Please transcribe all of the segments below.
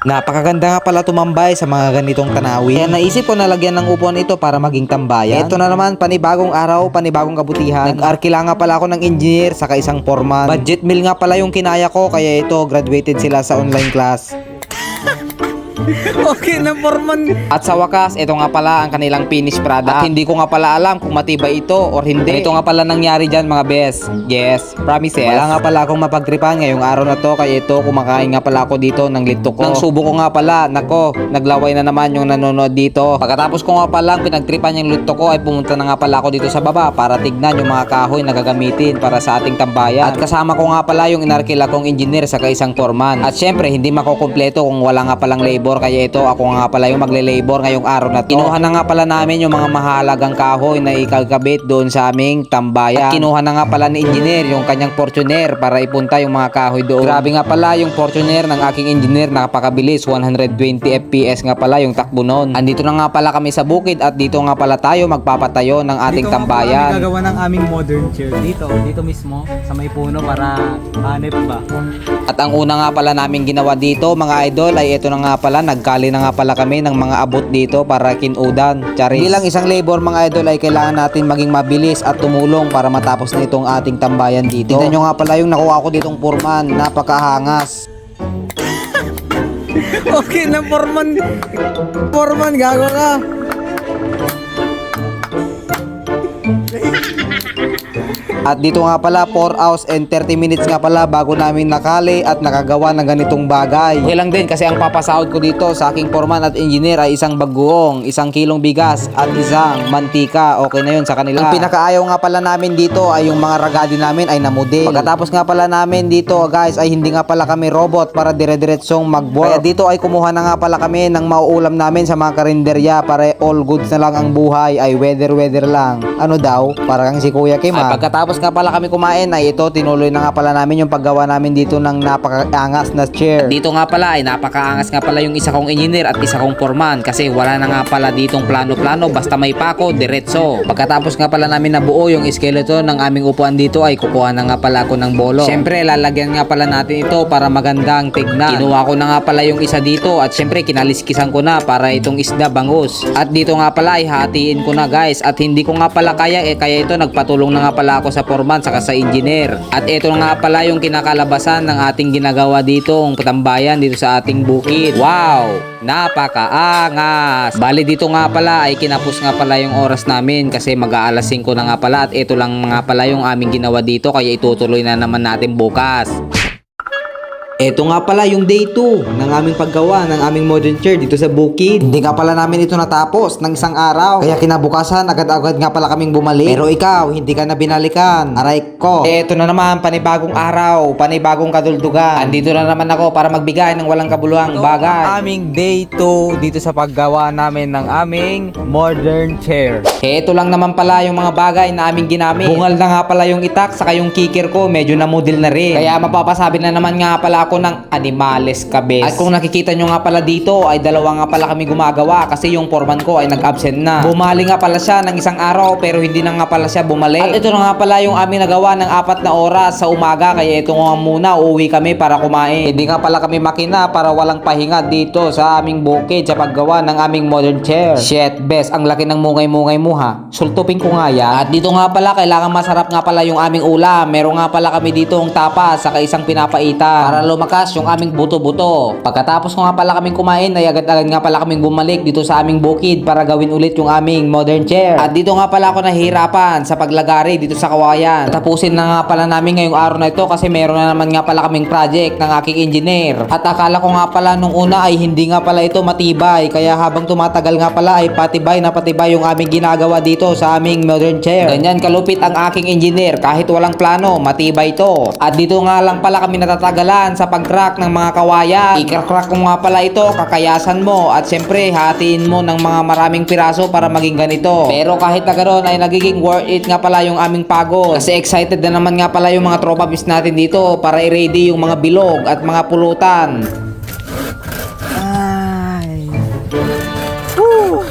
Napakaganda nga pala tumambay sa mga ganitong tanawin. Kaya naisip ko na lagyan ng upuan ito para maging tambayan. Ito na naman, panibagong araw, panibagong kabutihan. Nag-arkila nga pala ako ng engineer sa isang foreman. Budget meal nga pala yung kinaya ko, kaya ito, graduated sila sa online class. Okay na, Foreman. At sa wakas, ito nga pala ang kanilang finished product. At hindi ko nga pala alam kung matibay ito or hindi. Ito nga pala nangyari dyan mga best. Yes, promises. Wala nga pala akong mapagtripan ngayong araw na to. Kaya ito, kumakain nga pala ako dito ng lito ko. Nang subo ko nga pala, nako, naglaway na naman yung nanonood dito. Pagkatapos ko nga pala pinagtripan yung lito ko, ay pumunta na nga pala ako dito sa baba para tignan yung mga kahoy na gagamitin para sa ating tambayan. At kasama ko nga pala yung inarkila kong engineer sa isang foreman. At syempre, hindi makukumpleto kung wala nga palang labor. Kaya ito, ako nga pala yung magle-labor ngayong araw na to. Kinuha na nga pala namin yung mga mahalagang kahoy na ikagabit doon sa aming tambayan. At kinuha na nga pala ni engineer yung kanyang Fortuner para ipunta yung mga kahoy doon. Grabe nga pala yung Fortuner ng aking engineer napakabilis. 120 FPS nga pala yung takbo noon. Andito na nga pala kami sa bukid at dito nga pala tayo magpapatayo ng ating Dito nga pala kami tambayan. gagawa ng aming modern chair. Dito, dito mismo, sa may puno para hanep ba. At ang una nga pala namin ginawa dito mga idol ay ito na nga pala nagkali na nga pala kami ng mga abot dito para kinudan. Charis. Bilang isang labor mga idol ay kailangan natin maging mabilis at tumulong para matapos na itong ating tambayan dito. Tingnan nyo nga pala yung nakuha ko ditong purman. Napakahangas. Okay na, Foreman. Foreman, gago ka. At dito nga pala 4 hours and 30 minutes nga pala bago namin nakali at nakagawa ng ganitong bagay. Okay lang din kasi ang papasahod ko dito sa aking foreman at engineer ay isang bagoong, isang kilong bigas at isang mantika. Okay na yun sa kanila. Ang pinakaayaw nga pala namin dito ay yung mga ragadi namin ay namudil. Pagkatapos nga pala namin dito guys ay hindi nga pala kami robot para dire-diretsong mag-work. Kaya dito ay kumuha na nga pala kami ng mauulam namin sa mga karinderya para all goods na lang ang buhay ay weather-weather lang. Ano daw? Parang si Kuya Kim ah. At pagkatapos nga pala kami kumain ay ito tinuloy na nga pala namin yung paggawa namin dito ng napakaangas na chair. Dito nga pala ay napakaangas nga pala yung isa kong engineer at isa kong foreman kasi wala na nga pala ditong plano-plano basta may pako diretso. Pagkatapos nga pala namin nabuo yung skeleton ng aming upuan dito ay kukuha na nga pala ako ng bolo. Syempre lalagyan nga pala natin ito para magandang tignan. Kinuha ko na nga pala yung isa dito at syempre kinaliskisan ko na para itong isda bangus. At dito nga pala ay hatiin ko na guys at hindi ko nga pala kaya eh kaya ito nagpatulong na nga pala ako sa foreman saka sa engineer. At ito nga pala yung kinakalabasan ng ating ginagawa dito ang patambayan dito sa ating bukid. Wow! Napakaangas! Bali dito nga pala ay kinapos nga pala yung oras namin kasi mag-aalas 5 na nga pala at ito lang nga pala yung aming ginawa dito kaya itutuloy na naman natin bukas. Ito nga pala yung day 2 ng aming paggawa ng aming modern chair dito sa bukid. Hindi nga pala namin ito natapos ng isang araw. Kaya kinabukasan agad-agad nga pala kaming bumalik. Pero ikaw, hindi ka na binalikan. Aray ko. Ito na naman, panibagong araw, panibagong kaduldugan. Andito na naman ako para magbigay ng walang kabuluhang bagay. Aming day 2 dito sa paggawa namin ng aming modern chair. Ito lang naman pala yung mga bagay na aming ginamit. Bungal na nga pala yung itak, saka yung kikir ko, medyo namudil na rin. Kaya mapapasabi na naman nga pala ako ng animales kabes. At kung nakikita nyo nga pala dito, ay dalawa nga pala kami gumagawa kasi yung foreman ko ay nag-absent na. Bumali nga pala siya ng isang araw pero hindi na nga pala siya bumalik. At ito na nga pala yung aming nagawa ng apat na oras sa umaga kaya ito nga muna uuwi kami para kumain. Hindi nga pala kami makina para walang pahinga dito sa aming bukid sa paggawa ng aming modern chair. Shit, bes, ang laki ng mungay-mungay mo ha. Sultupin ko nga yan. At dito nga pala, kailangan masarap nga pala yung aming ulam. Meron nga pala kami dito ang tapas saka isang pinapaitan para lumakas yung aming buto-buto. Pagkatapos nga pala kaming kumain, ay agad-agad nga pala kaming bumalik dito sa aming bukid para gawin ulit yung aming modern chair. At dito nga pala ako nahihirapan sa paglagari dito sa kawayan. Tapusin na nga pala namin ngayong araw na ito kasi meron na naman nga pala kaming project ng aking engineer. At akala ko nga pala nung una ay hindi nga pala ito matibay. Kaya habang tumatagal nga pala ay patibay na patibay yung aming ginagawa dito sa aming modern chair. Ganyan kalupit ang aking engineer kahit walang plano, matibay to. At dito nga lang pala kami natatagalan sa pag-crack ng mga kawayan. I-crack ko nga pala ito, kakayasan mo at syempre hatiin mo ng mga maraming piraso para maging ganito. Pero kahit na ganoon ay nagiging worth it nga pala yung aming pagod. Kasi excited na naman nga pala yung mga tropa natin dito para i-ready yung mga bilog at mga pulutan.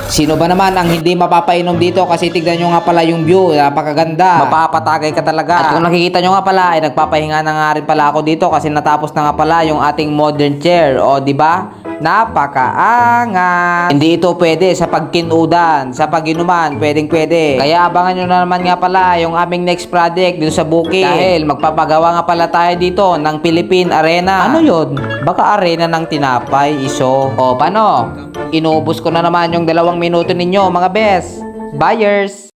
Sino ba naman ang hindi mapapainom dito kasi tignan nyo nga pala yung view, napakaganda. Mapapatagay ka talaga. At kung nakikita nyo nga pala ay nagpapahinga na nga rin pala ako dito kasi natapos na nga pala yung ating modern chair. O di ba? Napakaangat. Hindi ito pwede sa pagkinudan, sa paginuman, pwedeng pwede. Kaya abangan nyo na naman nga pala yung aming next project dito sa Bukid. Dahil magpapagawa nga pala tayo dito ng Philippine Arena. Ano yun? Baka arena ng tinapay, iso. O paano? Inubos ko na naman yung dalawang minuto ninyo mga best. Buyers!